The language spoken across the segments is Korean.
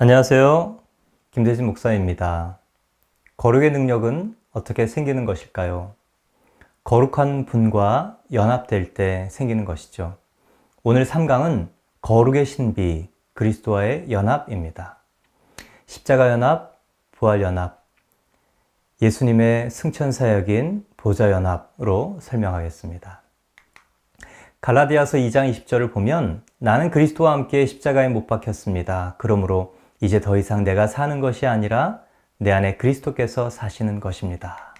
안녕하세요. 김대진 목사입니다. 거룩의 능력은 어떻게 생기는 것일까요? 거룩한 분과 연합될 때 생기는 것이죠. 오늘 3강은 거룩의 신비, 그리스도와의 연합입니다. 십자가 연합, 부활 연합, 예수님의 승천 사역인 보좌 연합으로 설명하겠습니다. 갈라디아서 2장 20절을 보면 나는 그리스도와 함께 십자가에 못 박혔습니다. 그러므로 이제 더 이상 내가 사는 것이 아니라 내 안에 그리스도께서 사시는 것입니다.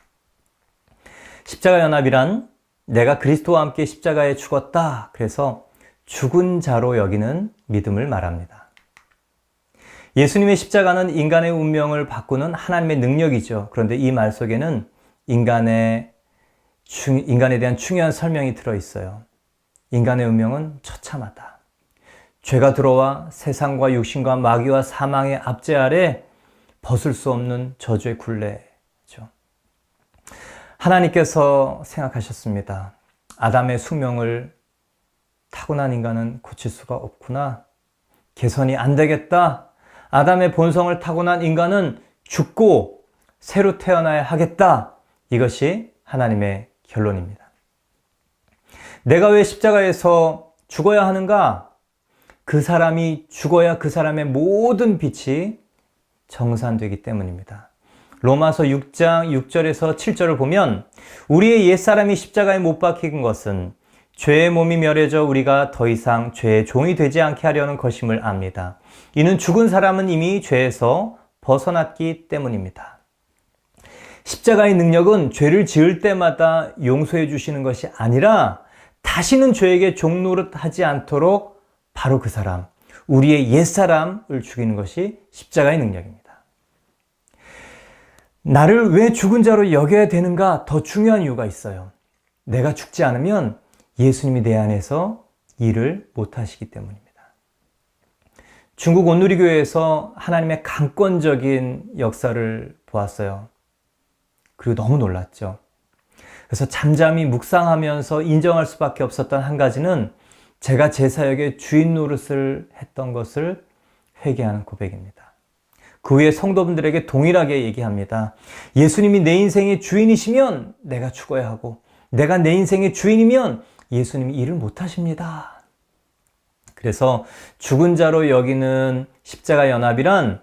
십자가 연합이란 내가 그리스도와 함께 십자가에 죽었다. 그래서 죽은 자로 여기는 믿음을 말합니다. 예수님의 십자가는 인간의 운명을 바꾸는 하나님의 능력이죠. 그런데 이 말 속에는 인간의 인간에 대한 중요한 설명이 들어 있어요. 인간의 운명은 처참하다. 죄가 들어와 세상과 육신과 마귀와 사망의 압제 아래 벗을 수 없는 저주의 굴레죠. 하나님께서 생각하셨습니다. 아담의 숙명을 타고난 인간은 고칠 수가 없구나. 개선이 안 되겠다. 아담의 본성을 타고난 인간은 죽고 새로 태어나야 하겠다. 이것이 하나님의 결론입니다. 내가 왜 십자가에서 죽어야 하는가? 그 사람이 죽어야 그 사람의 모든 빛이 정산되기 때문입니다. 로마서 6장 6절에서 7절을 보면 우리의 옛사람이 십자가에 못 박힌 것은 죄의 몸이 멸해져 우리가 더 이상 죄의 종이 되지 않게 하려는 것임을 압니다. 이는 죽은 사람은 이미 죄에서 벗어났기 때문입니다. 십자가의 능력은 죄를 지을 때마다 용서해 주시는 것이 아니라 다시는 죄에게 종노릇하지 않도록 바로 그 사람, 우리의 옛사람을 죽이는 것이 십자가의 능력입니다. 나를 왜 죽은 자로 여겨야 되는가 더 중요한 이유가 있어요. 내가 죽지 않으면 예수님이 내 안에서 일을 못 하시기 때문입니다. 중국 온누리교회에서 하나님의 강권적인 역사를 보았어요. 그리고 너무 놀랐죠. 그래서 잠잠히 묵상하면서 인정할 수밖에 없었던 한 가지는 제가 제 사역의 주인 노릇을 했던 것을 회개하는 고백입니다. 그 후에 성도분들에게 동일하게 얘기합니다. 예수님이 내 인생의 주인이시면 내가 죽어야 하고, 내가 내 인생의 주인이면 예수님이 일을 못 하십니다. 그래서 죽은 자로 여기는 십자가 연합이란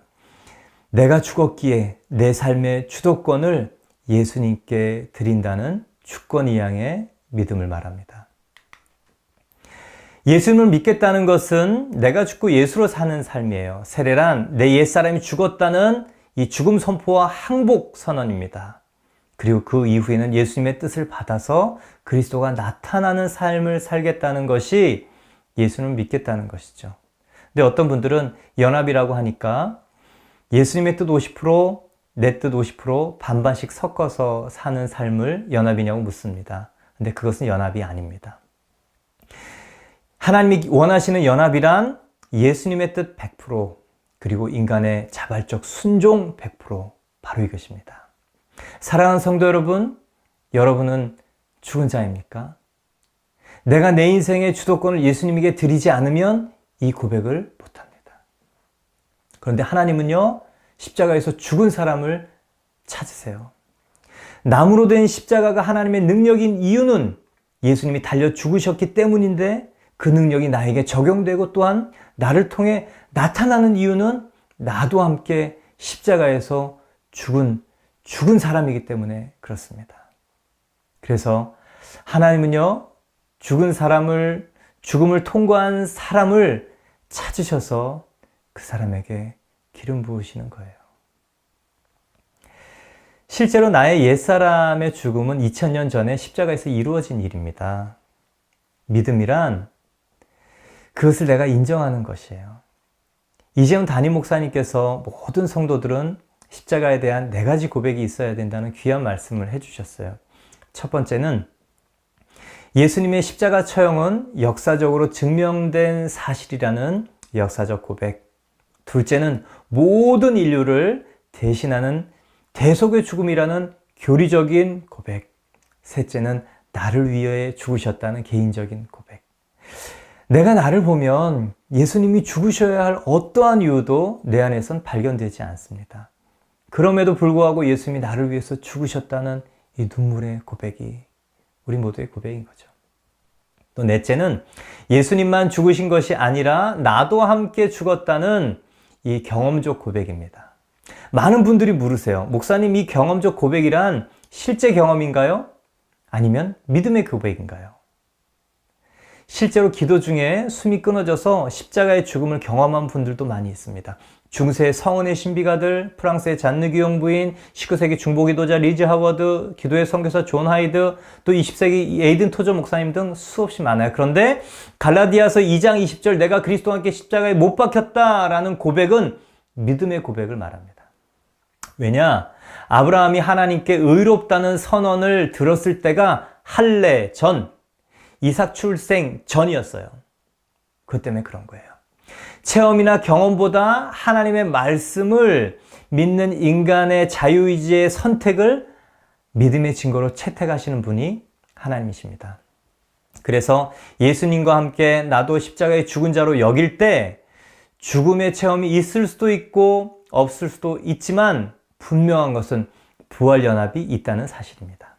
내가 죽었기에 내 삶의 주도권을 예수님께 드린다는 주권 이양의 믿음을 말합니다. 예수님을 믿겠다는 것은 내가 죽고 예수로 사는 삶이에요. 세례란 내 옛사람이 죽었다는 이 죽음 선포와 항복 선언입니다. 그리고 그 이후에는 예수님의 뜻을 받아서 그리스도가 나타나는 삶을 살겠다는 것이 예수님을 믿겠다는 것이죠. 근데 어떤 분들은 연합이라고 하니까 예수님의 뜻 50%, 내 뜻 50% 반반씩 섞어서 사는 삶을 연합이냐고 묻습니다. 근데 그것은 연합이 아닙니다. 하나님이 원하시는 연합이란 예수님의 뜻 100% 그리고 인간의 자발적 순종 100% 바로 이것입니다. 사랑하는 성도 여러분, 여러분은 죽은 자입니까? 내가 내 인생의 주도권을 예수님에게 드리지 않으면 이 고백을 못합니다. 그런데 하나님은요, 십자가에서 죽은 사람을 찾으세요. 나무로 된 십자가가 하나님의 능력인 이유는 예수님이 달려 죽으셨기 때문인데 그 능력이 나에게 적용되고 또한 나를 통해 나타나는 이유는 나도 함께 십자가에서 죽은, 죽은 사람이기 때문에 그렇습니다. 그래서 하나님은요, 죽은 사람을, 죽음을 통과한 사람을 찾으셔서 그 사람에게 기름 부으시는 거예요. 실제로 나의 옛사람의 죽음은 2000년 전에 십자가에서 이루어진 일입니다. 믿음이란 그것을 내가 인정하는 것이에요. 이재훈 담임 목사님께서 모든 성도들은 십자가에 대한 네 가지 고백이 있어야 된다는 귀한 말씀을 해주셨어요. 첫 번째는 예수님의 십자가 처형은 역사적으로 증명된 사실이라는 역사적 고백. 둘째는 모든 인류를 대신하는 대속의 죽음이라는 교리적인 고백. 셋째는 나를 위해 죽으셨다는 개인적인 고백. 내가 나를 보면 예수님이 죽으셔야 할 어떠한 이유도 내 안에선 발견되지 않습니다. 그럼에도 불구하고 예수님이 나를 위해서 죽으셨다는 이 눈물의 고백이 우리 모두의 고백인 거죠. 또 넷째는 예수님만 죽으신 것이 아니라 나도 함께 죽었다는 이 경험적 고백입니다. 많은 분들이 물으세요. 목사님, 이 경험적 고백이란 실제 경험인가요? 아니면 믿음의 고백인가요? 실제로 기도 중에 숨이 끊어져서 십자가의 죽음을 경험한 분들도 많이 있습니다. 중세 성은의 신비가들, 프랑스의 잔느 기용 부인, 19세기 중보기도자 리즈 하워드, 기도의 선교사 존 하이드, 또 20세기 에이든 토저 목사님 등 수없이 많아요. 그런데 갈라디아서 2장 20절 내가 그리스도와 함께 십자가에 못 박혔다라는 고백은 믿음의 고백을 말합니다. 왜냐? 아브라함이 하나님께 의롭다는 선언을 들었을 때가 할례 전, 이삭 출생 전이었어요. 그 때문에 그런 거예요. 체험이나 경험보다 하나님의 말씀을 믿는 인간의 자유의지의 선택을 믿음의 증거로 채택하시는 분이 하나님이십니다. 그래서 예수님과 함께 나도 십자가의 죽은 자로 여길 때 죽음의 체험이 있을 수도 있고 없을 수도 있지만 분명한 것은 부활 연합이 있다는 사실입니다.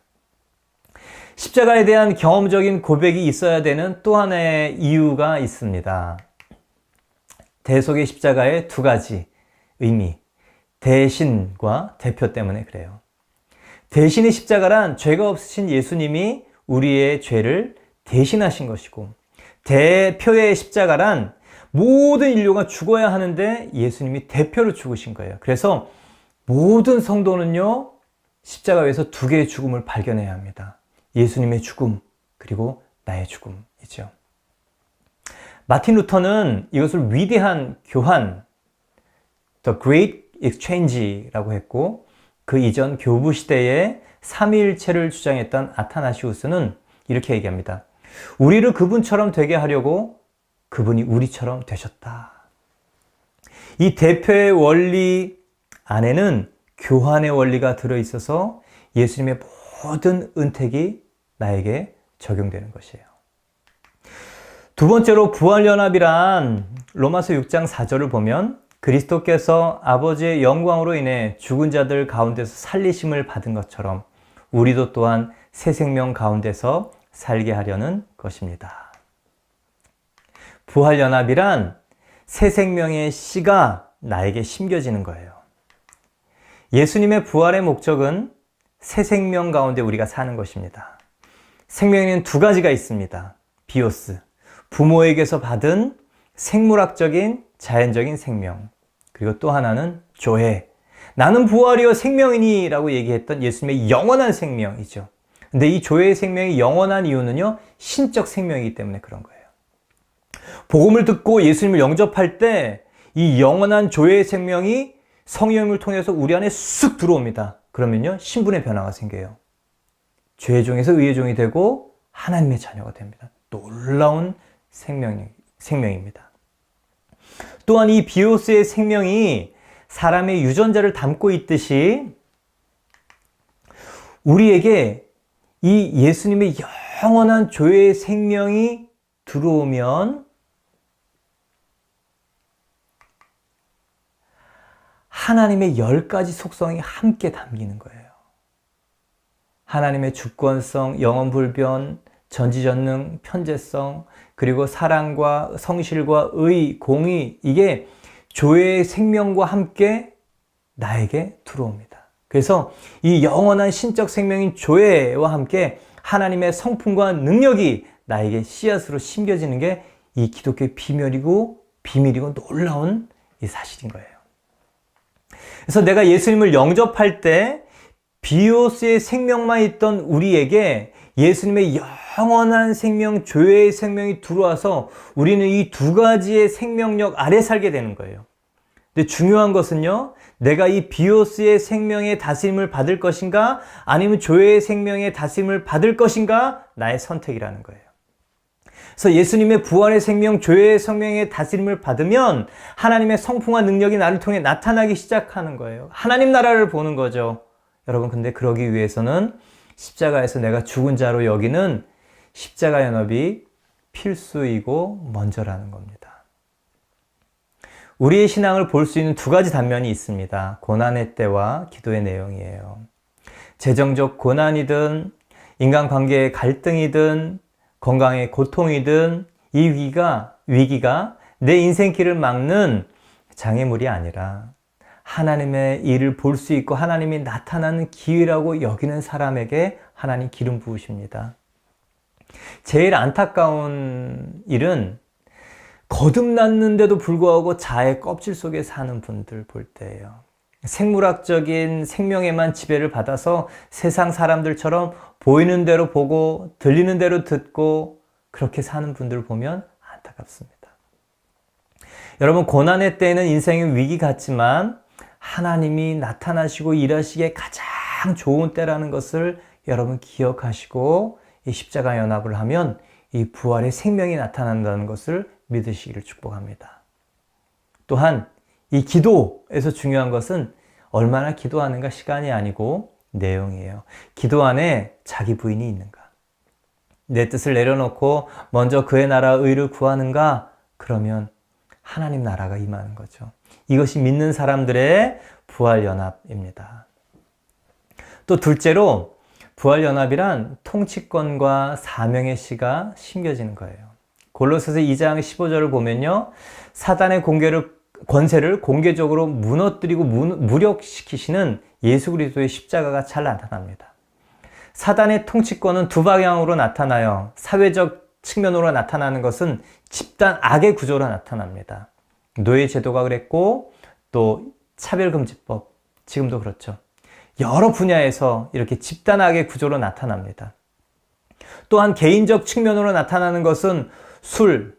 십자가에 대한 경험적인 고백이 있어야 되는 또 하나의 이유가 있습니다. 대속의 십자가의 두 가지 의미, 대신과 대표 때문에 그래요. 대신의 십자가란 죄가 없으신 예수님이 우리의 죄를 대신하신 것이고, 대표의 십자가란 모든 인류가 죽어야 하는데 예수님이 대표로 죽으신 거예요. 그래서 모든 성도는요, 십자가 위에서 두 개의 죽음을 발견해야 합니다. 예수님의 죽음, 그리고 나의 죽음이죠. 마틴 루터는 이것을 위대한 교환, The Great Exchange라고 했고, 그 이전 교부 시대에 삼위일체를 주장했던 아타나시우스는 이렇게 얘기합니다. 우리를 그분처럼 되게 하려고 그분이 우리처럼 되셨다. 이 대표의 원리 안에는 교환의 원리가 들어있어서 예수님의 모든 은택이 나에게 적용되는 것이에요. 두 번째로 부활연합이란 로마서 6장 4절을 보면 그리스도께서 아버지의 영광으로 인해 죽은 자들 가운데서 살리심을 받은 것처럼 우리도 또한 새 생명 가운데서 살게 하려는 것입니다. 부활연합이란 새 생명의 씨가 나에게 심겨지는 거예요. 예수님의 부활의 목적은 새 생명 가운데 우리가 사는 것입니다. 생명에는 두 가지가 있습니다. 비오스, 부모에게서 받은 생물학적인 자연적인 생명. 그리고 또 하나는 조해. 나는 부활이요 생명이니 라고 얘기했던 예수님의 영원한 생명이죠. 근데 이 조해의 생명이 영원한 이유는요, 신적 생명이기 때문에 그런 거예요. 복음을 듣고 예수님을 영접할 때 이 영원한 조해의 생명이 성령을 통해서 우리 안에 쑥 들어옵니다. 그러면요, 신분의 변화가 생겨요. 죄의 종에서 의의 종이 되고 하나님의 자녀가 됩니다. 놀라운 생명, 생명입니다. 또한 이 비오스의 생명이 사람의 유전자를 담고 있듯이 우리에게 이 예수님의 영원한 조의 생명이 들어오면 하나님의 열 가지 속성이 함께 담기는 거예요. 하나님의 주권성, 영원 불변, 전지전능, 편재성, 그리고 사랑과 성실과 의, 공의, 이게 조의 생명과 함께 나에게 들어옵니다. 그래서 이 영원한 신적 생명인 조회와 함께 하나님의 성품과 능력이 나에게 씨앗으로 심겨지는 게 이 기독교의 비밀이고 비밀이고 놀라운 이 사실인 거예요. 그래서 내가 예수님을 영접할 때 비오스의 생명만 있던 우리에게 예수님의 영원한 생명, 조회의 생명이 들어와서 우리는 이 두 가지의 생명력 아래 살게 되는 거예요. 근데 중요한 것은요, 내가 이 비오스의 생명의 다스림을 받을 것인가, 아니면 조회의 생명의 다스림을 받을 것인가, 나의 선택이라는 거예요. 그래서 예수님의 부활의 생명, 조회의 생명의 다스림을 받으면 하나님의 성품과 능력이 나를 통해 나타나기 시작하는 거예요. 하나님 나라를 보는 거죠. 여러분, 근데 그러기 위해서는 십자가에서 내가 죽은 자로 여기는 십자가 연합이 필수이고 먼저라는 겁니다. 우리의 신앙을 볼 수 있는 두 가지 단면이 있습니다. 고난의 때와 기도의 내용이에요. 재정적 고난이든 인간관계의 갈등이든 건강의 고통이든 이 위기가 위기가 내 인생길을 막는 장애물이 아니라 하나님의 일을 볼 수 있고 하나님이 나타나는 기회라고 여기는 사람에게 하나님 기름 부으십니다. 제일 안타까운 일은 거듭났는데도 불구하고 자의 껍질 속에 사는 분들 볼 때예요. 생물학적인 생명에만 지배를 받아서 세상 사람들처럼 보이는 대로 보고 들리는 대로 듣고 그렇게 사는 분들 보면 안타깝습니다. 여러분 고난의 때에는 인생의 위기 같지만 하나님이 나타나시고 일하시기에 가장 좋은 때라는 것을 여러분 기억하시고 이 십자가 연합을 하면 이 부활의 생명이 나타난다는 것을 믿으시기를 축복합니다. 또한 이 기도에서 중요한 것은 얼마나 기도하는가 시간이 아니고 내용이에요. 기도 안에 자기 부인이 있는가? 내 뜻을 내려놓고 먼저 그의 나라 의를 구하는가? 그러면 하나님 나라가 임하는 거죠. 이것이 믿는 사람들의 부활연합입니다. 또 둘째로 부활연합이란 통치권과 사명의 씨가 심겨지는 거예요. 골로새서 2장 15절을 보면요. 사단의 공개를 권세를 공개적으로 무너뜨리고 무 력시키시는 예수 그리스도의 십자가가 잘 나타납니다. 사단의 통치권은 두 방향으로 나타나요. 사회적 측면으로 나타나는 것은 집단 악의 구조로 나타납니다. 노예 제도가 그랬고 또 차별금지법 지금도 그렇죠. 여러 분야에서 이렇게 집단 악의 구조로 나타납니다. 또한 개인적 측면으로 나타나는 것은 술,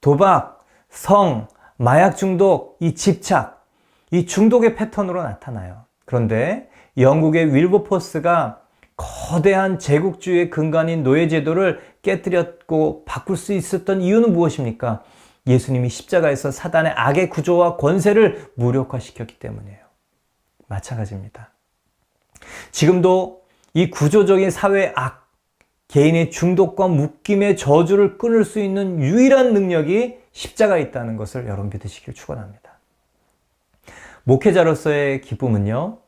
도박, 성, 마약 중독, 이 집착, 이 중독의 패턴으로 나타나요. 그런데 영국의 윌버포스가 거대한 제국주의 근간인 노예제도를 깨뜨렸고 바꿀 수 있었던 이유는 무엇입니까? 예수님이 십자가에서 사단의 악의 구조와 권세를 무력화시켰기 때문이에요. 마찬가지입니다. 지금도 이 구조적인 사회 악, 개인의 중독과 묶임의 저주를 끊을 수 있는 유일한 능력이 십자가에 있다는 것을 여러분 믿으시길 축원합니다. 목회자로서의 기쁨은요.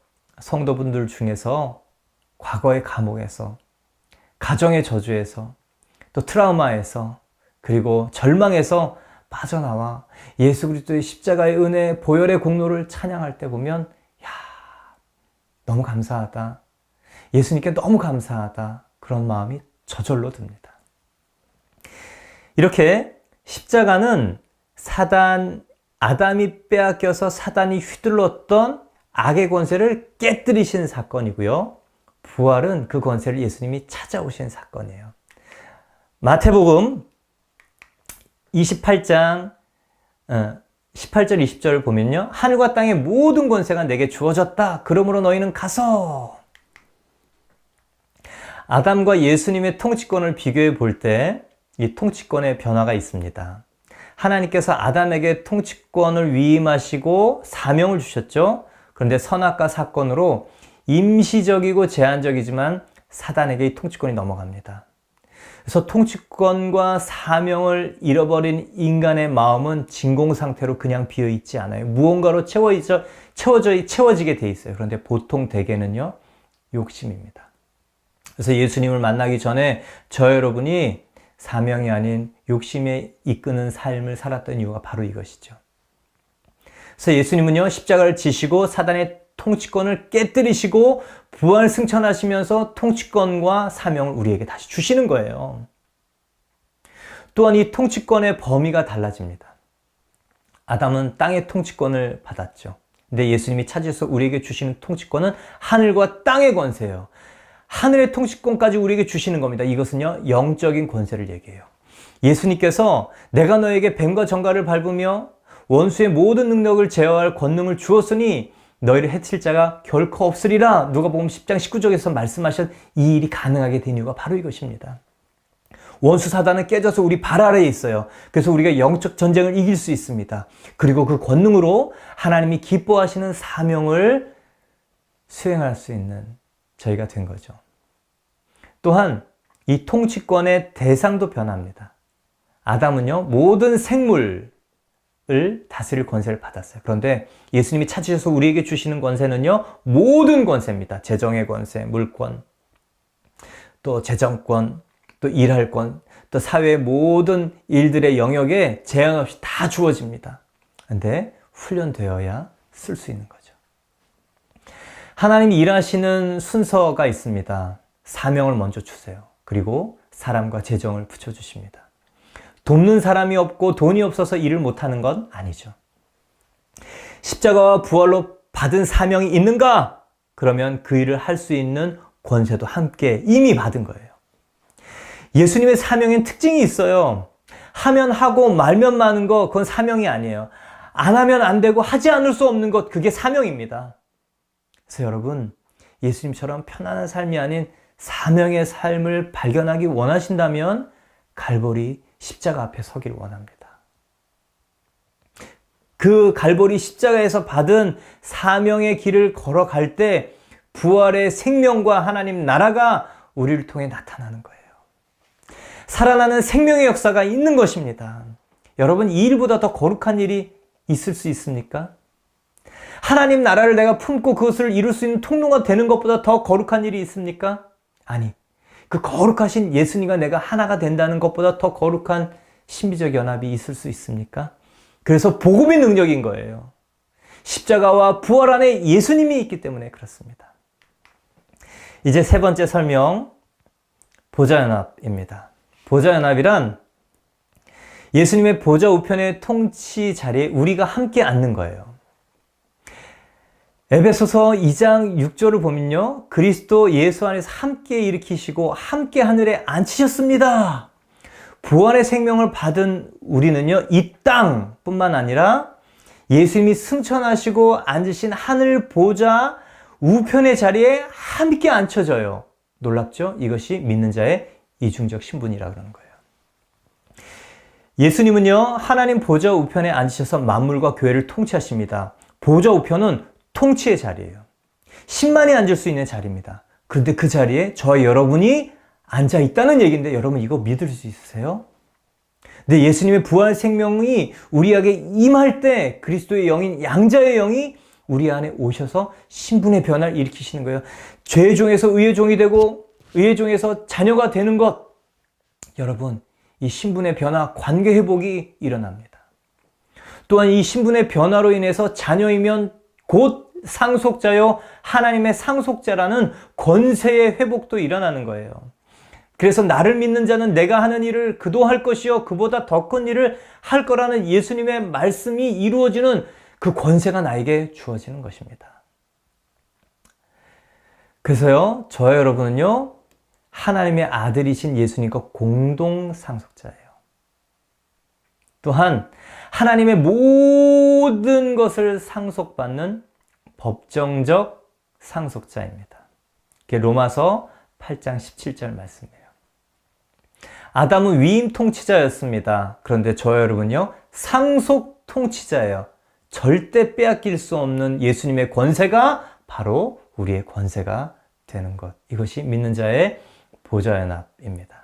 성도분들 중에서 과거의 감옥에서 가정의 저주에서 또 트라우마에서 그리고 절망에서 빠져나와 예수 그리스도의 십자가의 은혜 보혈의 공로를 찬양할 때 보면 야 너무 감사하다 예수님께 너무 감사하다 그런 마음이 저절로 듭니다. 이렇게 십자가는 사단 아담이 빼앗겨서 사단이 휘둘렀던 악의 권세를 깨뜨리신 사건이고요. 부활은 그 권세를 예수님이 찾아오신 사건이에요. 마태복음 28장 18절 20절을 보면요. 하늘과 땅의 모든 권세가 내게 주어졌다. 그러므로 너희는 가서 아담과 예수님의 통치권을 비교해 볼 때 이 통치권의 변화가 있습니다. 하나님께서 아담에게 통치권을 위임하시고 사명을 주셨죠. 그런데 선악과 사건으로 임시적이고 제한적이지만 사단에게 이 통치권이 넘어갑니다. 그래서 통치권과 사명을 잃어버린 인간의 마음은 진공 상태로 그냥 비어 있지 않아요. 무언가로 채워져, 채워져, 채워지게 돼 있어요. 그런데 보통 대개는요, 욕심입니다. 그래서 예수님을 만나기 전에 저 여러분이 사명이 아닌 욕심에 이끄는 삶을 살았던 이유가 바로 이것이죠. 그래서 예수님은요, 십자가를 지시고 사단의 통치권을 깨뜨리시고 부활 승천하시면서 통치권과 사명을 우리에게 다시 주시는 거예요. 또한 이 통치권의 범위가 달라집니다. 아담은 땅의 통치권을 받았죠. 근데 예수님이 찾으셔서 우리에게 주시는 통치권은 하늘과 땅의 권세예요. 하늘의 통치권까지 우리에게 주시는 겁니다. 이것은요, 영적인 권세를 얘기해요. 예수님께서 내가 너에게 뱀과 정갈을 밟으며 원수의 모든 능력을 제어할 권능을 주었으니 너희를 해칠 자가 결코 없으리라 누가복음 10장 19절에서 말씀하신 이 일이 가능하게 된 이유가 바로 이것입니다. 원수 사단은 깨져서 우리 발 아래에 있어요. 그래서 우리가 영적 전쟁을 이길 수 있습니다. 그리고 그 권능으로 하나님이 기뻐하시는 사명을 수행할 수 있는 저희가 된 거죠. 또한 이 통치권의 대상도 변합니다. 아담은요, 모든 생물 을 다스릴 권세를 받았어요. 그런데 예수님이 찾으셔서 우리에게 주시는 권세는요, 모든 권세입니다. 재정의 권세, 물권, 또 재정권, 또 일할 권, 또 사회의 모든 일들의 영역에 제한 없이 다 주어집니다. 근데 훈련되어야 쓸 수 있는 거죠. 하나님이 일하시는 순서가 있습니다. 사명을 먼저 주세요. 그리고 사람과 재정을 붙여주십니다. 돕는 사람이 없고 돈이 없어서 일을 못하는 건 아니죠. 십자가와 부활로 받은 사명이 있는가? 그러면 그 일을 할 수 있는 권세도 함께 이미 받은 거예요. 예수님의 사명엔 특징이 있어요. 하면 하고 말면 마는 거, 그건 사명이 아니에요. 안 하면 안 되고 하지 않을 수 없는 것, 그게 사명입니다. 그래서 여러분, 예수님처럼 편안한 삶이 아닌 사명의 삶을 발견하기 원하신다면 갈보리 십자가 앞에 서길 원합니다. 그 갈보리 십자가에서 받은 사명의 길을 걸어갈 때 부활의 생명과 하나님 나라가 우리를 통해 나타나는 거예요. 살아나는 생명의 역사가 있는 것입니다. 여러분, 이 일보다 더 거룩한 일이 있을 수 있습니까? 하나님 나라를 내가 품고 그것을 이룰 수 있는 통로가 되는 것보다 더 거룩한 일이 있습니까? 아니, 그 거룩하신 예수님과 내가 하나가 된다는 것보다 더 거룩한 신비적 연합이 있을 수 있습니까? 그래서 복음의 능력인 거예요. 십자가와 부활 안에 예수님이 있기 때문에 그렇습니다. 이제 세 번째 설명, 보좌연합입니다. 보좌연합이란 예수님의 보좌 우편의 통치 자리에 우리가 함께 앉는 거예요. 에베소서 2장 6절을 보면요. 그리스도 예수 안에서 함께 일으키시고 함께 하늘에 앉히셨습니다. 부활의 생명을 받은 우리는요. 이 땅뿐만 아니라 예수님이 승천하시고 앉으신 하늘 보좌 우편의 자리에 함께 앉혀져요. 놀랍죠? 이것이 믿는 자의 이중적 신분이라 그러는 거예요. 예수님은요, 하나님 보좌 우편에 앉으셔서 만물과 교회를 통치하십니다. 보좌 우편은 통치의 자리예요. 10만이 앉을 수 있는 자리입니다. 그런데 그 자리에 저와 여러분이 앉아 있다는 얘기인데 여러분 이거 믿을 수 있으세요? 근데 예수님의 부활 생명이 우리에게 임할 때 그리스도의 영인 양자의 영이 우리 안에 오셔서 신분의 변화를 일으키시는 거예요. 죄의 종에서 의의 종이 되고 의의 종에서 자녀가 되는 것. 여러분, 이 신분의 변화, 관계 회복이 일어납니다. 또한 이 신분의 변화로 인해서 자녀이면 곧 상속자요 하나님의 상속자라는 권세의 회복도 일어나는 거예요. 그래서 나를 믿는 자는 내가 하는 일을 그도 할 것이요 그보다 더 큰 일을 할 거라는 예수님의 말씀이 이루어지는 그 권세가 나에게 주어지는 것입니다. 그래서요, 저와 여러분은요, 하나님의 아들이신 예수님과 공동 상속자예요. 또한 하나님의 모든 것을 상속받는 법정적 상속자입니다. 그게 로마서 8장 17절 말씀이에요. 아담은 위임 통치자였습니다. 그런데 저 여러분요, 상속 통치자예요. 절대 빼앗길 수 없는 예수님의 권세가 바로 우리의 권세가 되는 것. 이것이 믿는 자의 보좌연합입니다.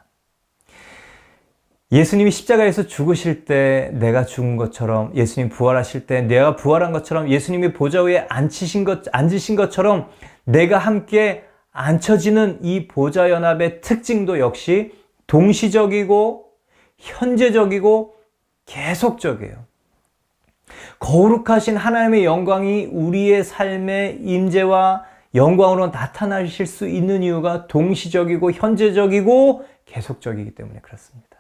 예수님이 십자가에서 죽으실 때 내가 죽은 것처럼 예수님 부활하실 때 내가 부활한 것처럼 예수님이 보좌 위에 앉히신 것, 앉으신 것처럼 내가 함께 앉혀지는 이 보좌 연합의 특징도 역시 동시적이고 현재적이고 계속적이에요. 거룩하신 하나님의 영광이 우리의 삶의 임재와 영광으로 나타나실 수 있는 이유가 동시적이고 현재적이고 계속적이기 때문에 그렇습니다.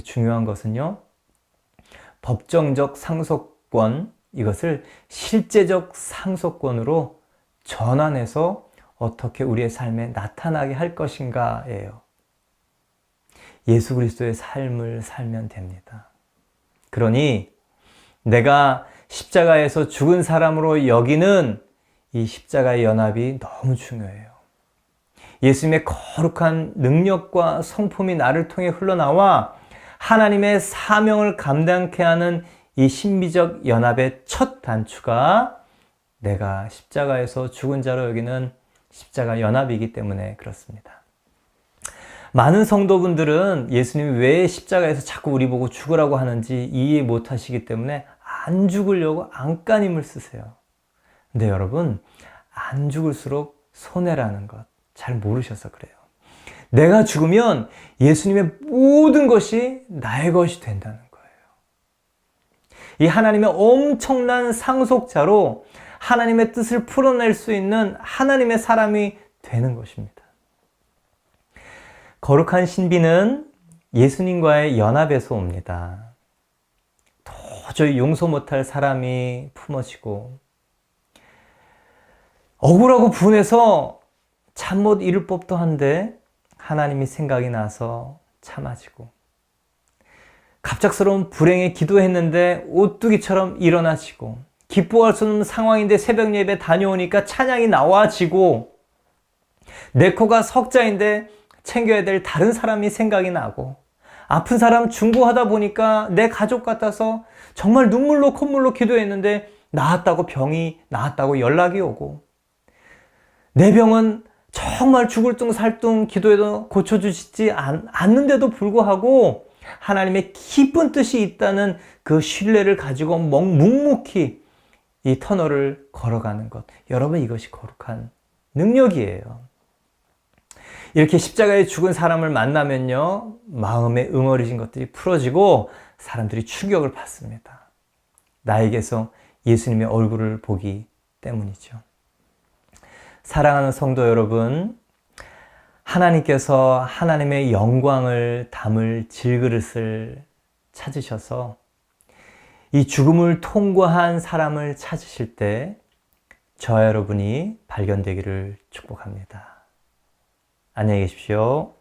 중요한 것은요, 법정적 상속권, 이것을 실제적 상속권으로 전환해서 어떻게 우리의 삶에 나타나게 할 것인가예요. 예수 그리스도의 삶을 살면 됩니다. 그러니 내가 십자가에서 죽은 사람으로 여기는 이 십자가의 연합이 너무 중요해요. 예수님의 거룩한 능력과 성품이 나를 통해 흘러나와 하나님의 사명을 감당케 하는 이 신비적 연합의 첫 단추가 내가 십자가에서 죽은 자로 여기는 십자가 연합이기 때문에 그렇습니다. 많은 성도분들은 예수님이 왜 십자가에서 자꾸 우리 보고 죽으라고 하는지 이해 못 하시기 때문에 안 죽으려고 안간힘을 쓰세요. 근데 여러분, 안 죽을수록 손해라는 것 잘 모르셔서 그래요. 내가 죽으면 예수님의 모든 것이 나의 것이 된다는 거예요. 이 하나님의 엄청난 상속자로 하나님의 뜻을 풀어낼 수 있는 하나님의 사람이 되는 것입니다. 거룩한 신비는 예수님과의 연합에서 옵니다. 도저히 용서 못할 사람이 품어지고 억울하고 분해서 참못 이룰 법도 한데 하나님이 생각이 나서 참아지고 갑작스러운 불행에 기도했는데 오뚜기처럼 일어나지고 기뻐할 수 없는 상황인데 새벽 예배 다녀오니까 찬양이 나와지고 내 코가 석자인데 챙겨야 될 다른 사람이 생각이 나고 아픈 사람 중보하다 보니까 내 가족 같아서 정말 눈물로 콧물로 기도했는데 나았다고 병이 나았다고 연락이 오고 내 병은 정말 죽을 둥 살둥 기도해도 고쳐주시지 않, 않는데도 불구하고 하나님의 깊은 뜻이 있다는 그 신뢰를 가지고 멍, 묵묵히 이 터널을 걸어가는 것. 여러분 이것이 거룩한 능력이에요. 이렇게 십자가에 죽은 사람을 만나면요, 마음에 응어리진 것들이 풀어지고 사람들이 충격을 받습니다. 나에게서 예수님의 얼굴을 보기 때문이죠. 사랑하는 성도 여러분, 하나님께서 하나님의 영광을 담을 질그릇을 찾으셔서 이 죽음을 통과한 사람을 찾으실 때 저 여러분이 발견되기를 축복합니다. 안녕히 계십시오.